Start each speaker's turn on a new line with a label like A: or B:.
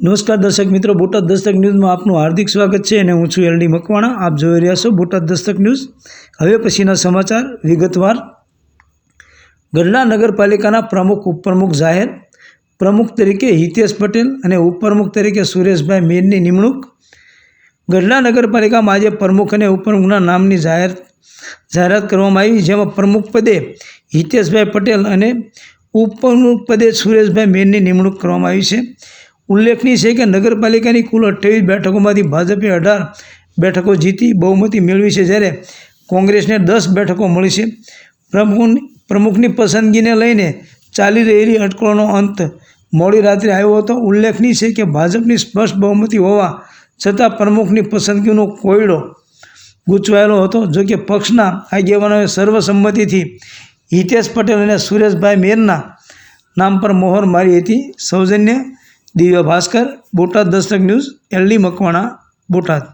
A: નમસ્કાર દર્શક મિત્રો, બોટાદ દસ્તક ન્યૂઝમાં આપનું હાર્દિક સ્વાગત છે અને હું છું એલડી મકવાણા. આપ જોઈ રહ્યા છો બોટાદ દસ્તક ન્યૂઝ. હવે પછીના સમાચાર વિગતવાર. ગઢડા નગરપાલિકાના પ્રમુખ, ઉપપ્રમુખ જાહેર, પ્રમુખ તરીકે હિતેશ પટેલ અને ઉપપ્રમુખ તરીકે સુરેશભાઈ મેરની નિમણૂક. ગઢડા નગરપાલિકામાં આજે પ્રમુખ અને ઉપપ્રમુખના નામની જાહેર, જાહેરાત કરવામાં આવી, જેમાં પ્રમુખ પદે હિતેશભાઈ પટેલ અને ઉપપ્રમુખ પદે સુરેશભાઈ મેરની નિમણૂક કરવામાં આવી છે. ઉલ્લેખનીય છે કે નગરપાલિકાની કુલ અઠ્યાવીસ બેઠકોમાંથી ભાજપે અઢાર બેઠકો જીતી બહુમતી મેળવી છે જ્યારે કોંગ્રેસને દસ બેઠકો મળી છે. પ્રમુખ પ્રમુખની પસંદગીને લઈને ચાલી રહેલી અટકળોનો અંત મોડી રાત્રે આવ્યો હતો. ઉલ્લેખનીય છે કે ભાજપની સ્પષ્ટ બહુમતી હોવા છતાં પ્રમુખની પસંદગીનો કોયડો ગૂંચવાયેલો હતો. જોકે પક્ષના આગેવાનોએ સર્વસંમતિથી હિતેશ પટેલ અને સુરેશભાઈ મેરના નામ પર મોહર મારી હતી. સૌજન્ય દિવ્ય ભાસ્કર બોટાદ દસ્તક ન્યૂઝ એલડી મકવાણા બોટાદ.